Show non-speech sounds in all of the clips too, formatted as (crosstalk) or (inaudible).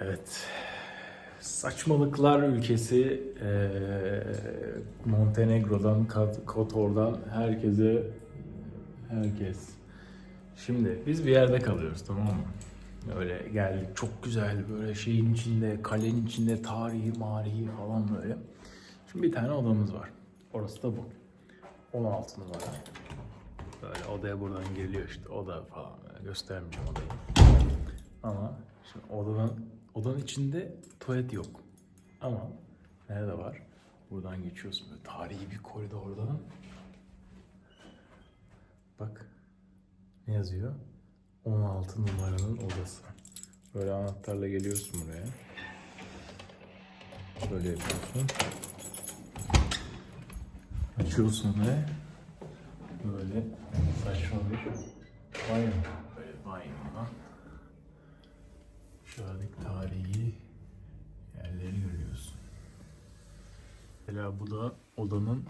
Evet. Saçmalıklar ülkesi Montenegro'dan, Kotor'dan herkese herkes. Şimdi biz bir yerde kalıyoruz tamam mı? Öyle geldik çok güzel böyle şeyin içinde, kalenin içinde tarihi marihi falan böyle. Şimdi bir tane odamız var. Orası da bu. 16 numara. Böyle odaya buradan giriliyor işte oda falan. Göstermeyeceğim odayı. Ama şimdi odanın, odanın içinde tuvalet yok. Ama nerede var? Buradan geçiyorsun böyle tarihi bir koridordan. Bak ne yazıyor? 16 numaranın odası. Böyle anahtarla geliyorsun buraya. Böyle yapıyorsun. Açıyorsun ve böyle saçma bir banyo. Böyle banyodan şuradaki tarihi yerleri görüyorsun. Mesela bu da odanın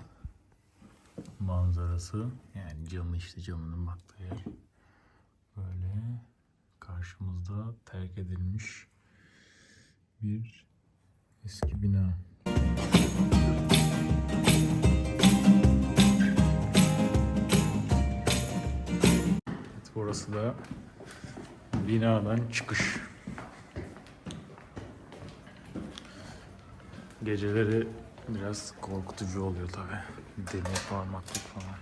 manzarası. Yani camı işte camının baktığı yer. Böyle karşımızda terk edilmiş bir eski bina. Evet, burası da binadan çıkış. Geceleri biraz korkutucu oluyor tabi. Demir parmaklık falan.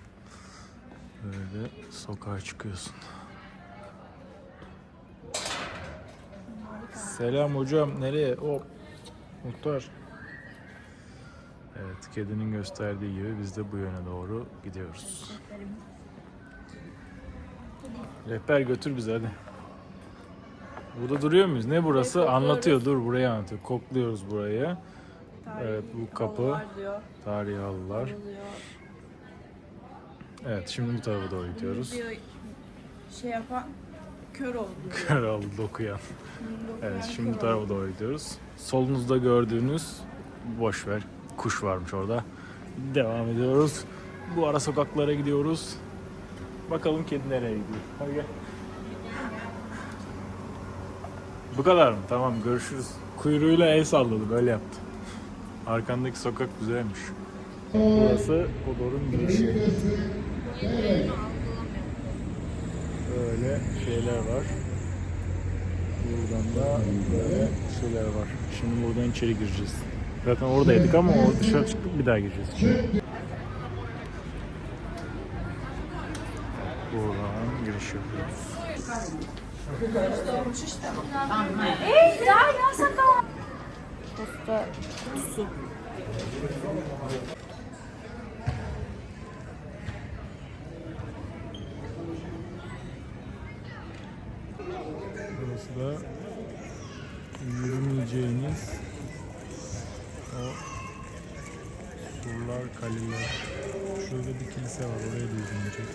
Böyle sokağa çıkıyorsun. Selam hocam. Nereye? Hop. Muhtar. Evet, kedinin gösterdiği gibi biz de bu yöne doğru gidiyoruz. Rehber götür bizi hadi. Burada duruyor muyuz? Ne burası? Anlatıyor. Dur burayı anlatıyor. Kokluyoruz burayı. Evet, bu kapı. Tarihi halılar. Evet şimdi bu tarafa doğru gidiyoruz. Diyor, şey yapan kör oldu diyor. (laughs) Kör halı dokuyan. Evet şimdi bu tarafa oldu. doğru gidiyoruz. Solunuzda gördüğünüz boş ver. Kuş varmış orada. Devam ediyoruz. Bu ara sokaklara gidiyoruz. Bakalım kedi nereye gidiyor. Hadi gel. Bu kadar mı? Tamam görüşürüz. Kuyruğuyla el salladı böyle yaptı. Arkandaki sokak güzelmiş. Burası Kodor'un girişi. Böyle şeyler var. Buradan da böyle şeyler var. Şimdi buradan içeri gireceğiz. Zaten oradaydık ama o dışarı çıktık bir daha gireceğiz. Buradan giriş yapıyoruz. Posta kutusu. Burası da yürümeyeceğiniz o surlar, kaleler. Şurada bir kilise var, oraya da yürünecek.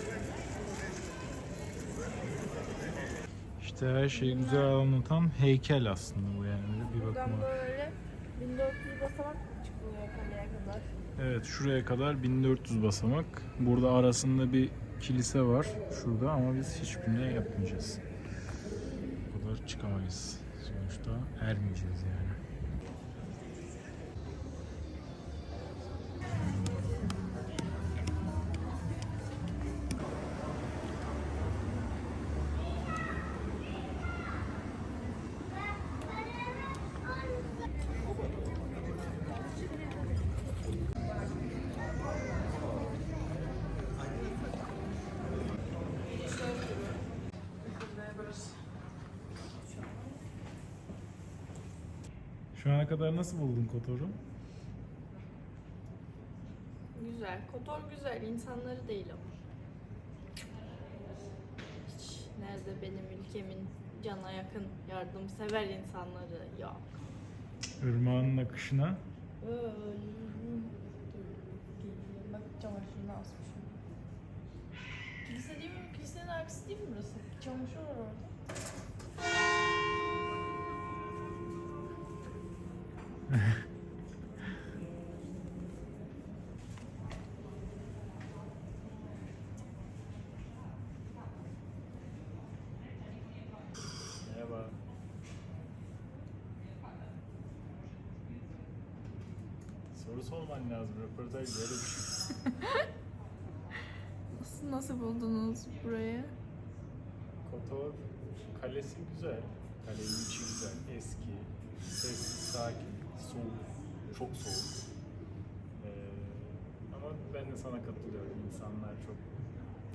İşte her şeyi güzel anlatan heykel aslında bu yani bir bakıma. Böyle 1400 basamak çıkılıyor kadar. Evet şuraya kadar 1400 basamak. Burada arasında bir kilise var şurada ama biz hiçbirine yapmayacağız. Bu kadar çıkamayız. Sonuçta ermeyeceğiz yani. Şu ana kadar nasıl buldun Kotor'u? Güzel. Kotor güzel. insanları değil ama. Hiç nerede benim ülkemin cana yakın yardımsever insanları yok. Irmağın akışına. Bak çamaşırını asmışım. Kilise değil mi? Kilisenin arkası değil mi burası? Çamaşır var orada. Merhaba. (laughs) Soru sorman lazım röportaj böyle. Şey. (laughs) Nasıl, nasıl buldunuz burayı? Kotor kalesi güzel. Kalenin içi güzel. Eski, sessiz, sakin soğuk. Çok soğuk. Ee, ama ben de sana katılıyorum. İnsanlar çok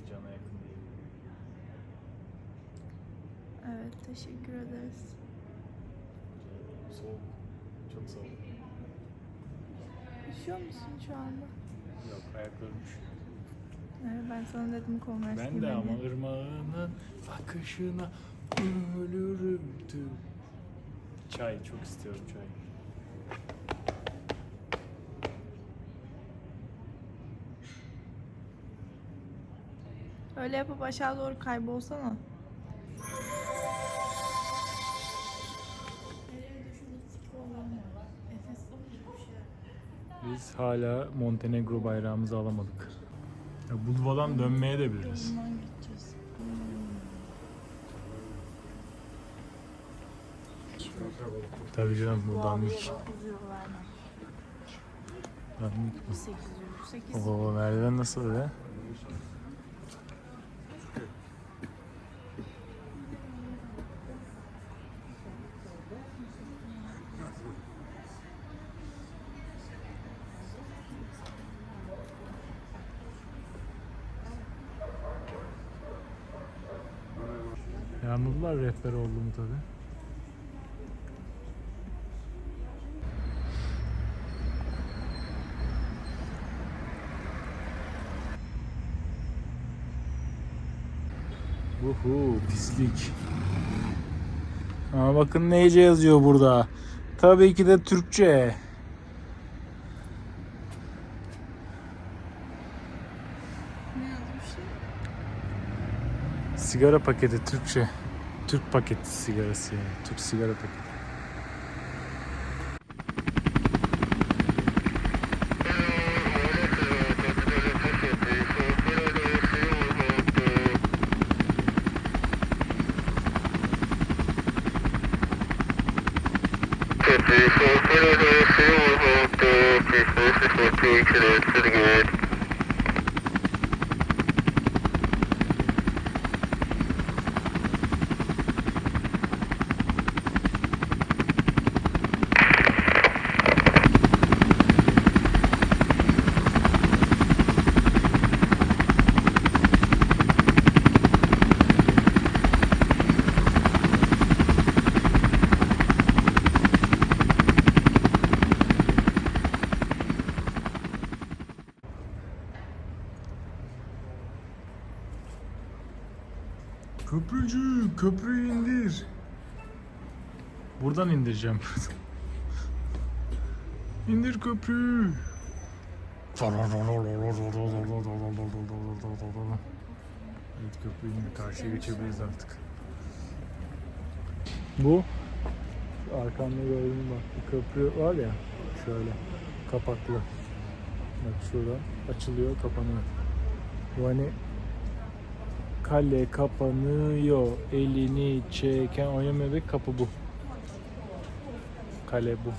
cana yakın değil. Evet, teşekkür ederiz. Soğuk. Çok soğuk. Üşüyor musun şu anda? Yok ayaklarım üşüyor. Evet, ben sana dedim Converse Ben de ama ırmağının akışına ölürüm tüm. Çay çok istiyorum çay. Öyle yapıp aşağı doğru kaybolsana. Biz hala Montenegro bayrağımızı alamadık. Ya Budva'dan dönmeye de biliriz. Tabii canım buradan ilk. 9 euro vermem. Dandik mi? 8 euro. 8 Oo merdiven nasıl öyle? Yanıldılar rehber olduğumu tabii. Uhu pislik. Ama bakın neyce yazıyor burada. Tabii ki de Türkçe. Sigara paketi Türkçe. Türk paketi sigarası yani. Türk sigara paketi. Köprücü, köprüyü indir. Buradan indireceğim. (laughs) İndir köprüyü. Evet köprüyü indir. Karşıya geçebiliriz artık. Bu arkamda gördüğün bak bu köprü var ya şöyle kapaklı. Bak şuradan açılıyor kapanıyor. Bu hani kale kapanıyor elini çeken oyun bebek kapı bu. Kale bu.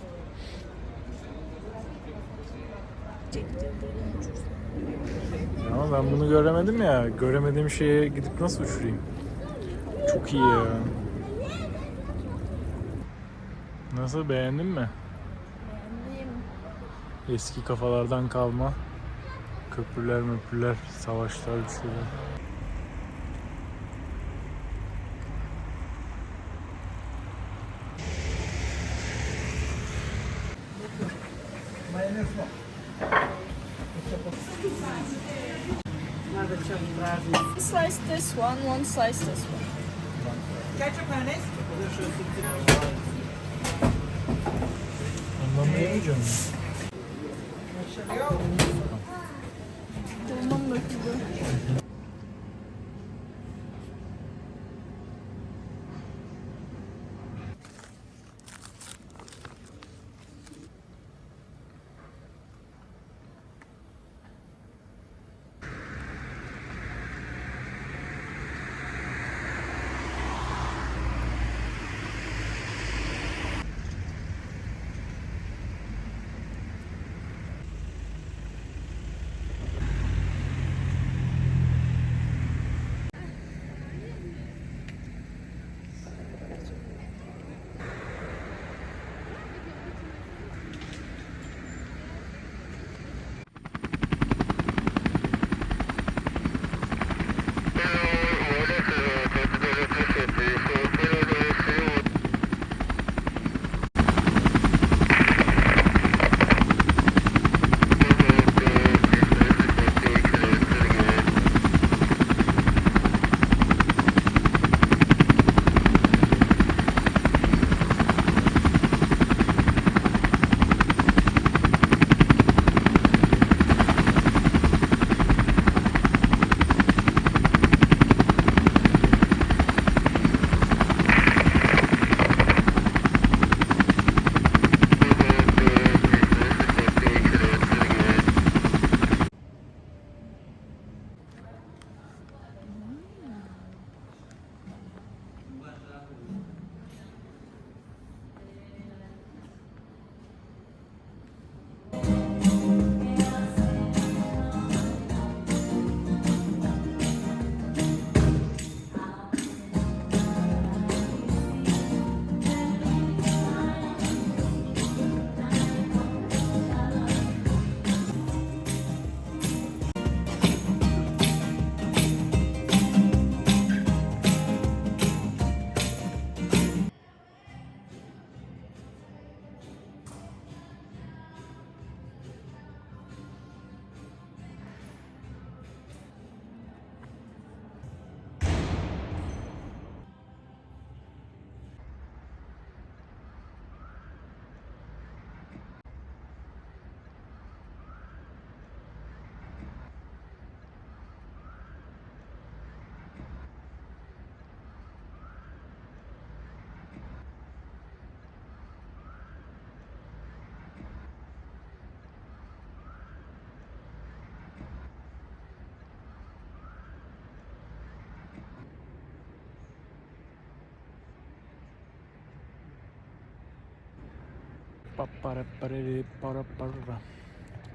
Ama ben bunu göremedim ya. Göremediğim şeye gidip nasıl uçurayım? Çok iyi ya. Nasıl beğendin mi? Beğendim. Eski kafalardan kalma köprüler möprüler, savaşlar bir şeyler. Slice this one, one slice this one. Ketchup mayonnaise? Anlamayacağım. Dolmam döküldü.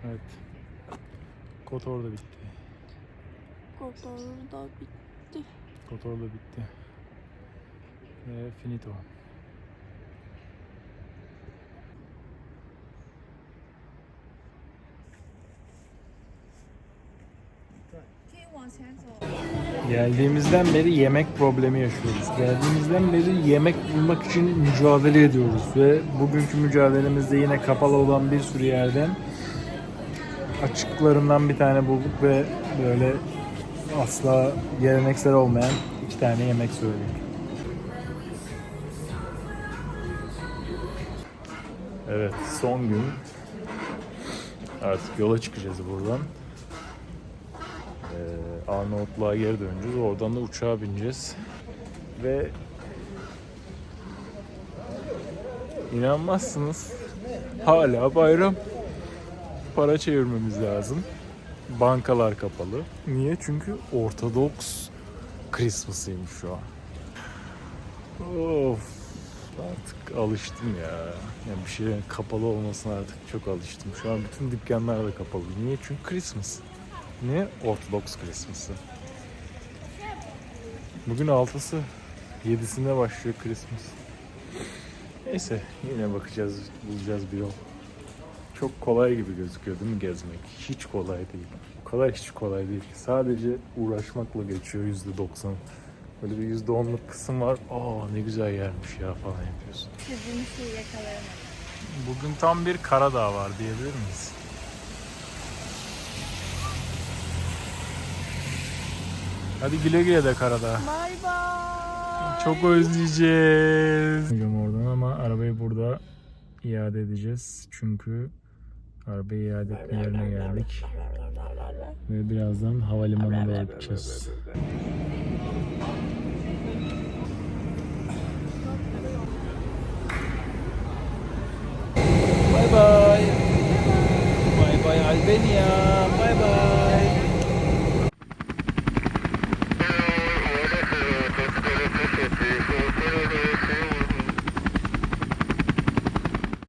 Evet. Kotor da bitti. Kotor da bitti. Kotor da bitti. Ve finito. Geldiğimizden beri yemek problemi yaşıyoruz. Geldiğimizden beri yemek bulmak için mücadele ediyoruz ve bugünkü mücadelemizde yine kapalı olan bir sürü yerden açıklarından bir tane bulduk ve böyle asla geleneksel olmayan iki tane yemek söyledik. Evet, son gün. Artık yola çıkacağız buradan. Arnavutluğa geri döneceğiz. Oradan da uçağa bineceğiz. Ve inanmazsınız hala bayram. Para çevirmemiz lazım. Bankalar kapalı. Niye? Çünkü Ortodoks Christmas'ıymış şu an. Of. Artık alıştım ya. Yani bir şeylerin kapalı olmasına artık çok alıştım. Şu an bütün dükkanlar da kapalı. Niye? Çünkü Christmas. Niye? Ortodoks Christmas'ı. Bugün 6'sı. 7'sinde başlıyor Christmas. Neyse yine bakacağız, bulacağız bir yol. Çok kolay gibi gözüküyor değil mi gezmek? Hiç kolay değil. O kadar hiç kolay değil. Sadece uğraşmakla geçiyor %90. Böyle bir %10'luk kısım var. Aa ne güzel yermiş ya falan yapıyorsun. İstediğim şeyi yakalayamadım. Bugün tam bir Karadağ var diyebilir miyiz? Hadi güle güle de Karadağ. Bye bye. Çok özleyeceğiz. Oradan ama arabayı burada iade edeceğiz. Çünkü arabayı iade etme yerine geldik. Ve birazdan havalimanına doğru gideceğiz. Bye bye. Bye bye Albania.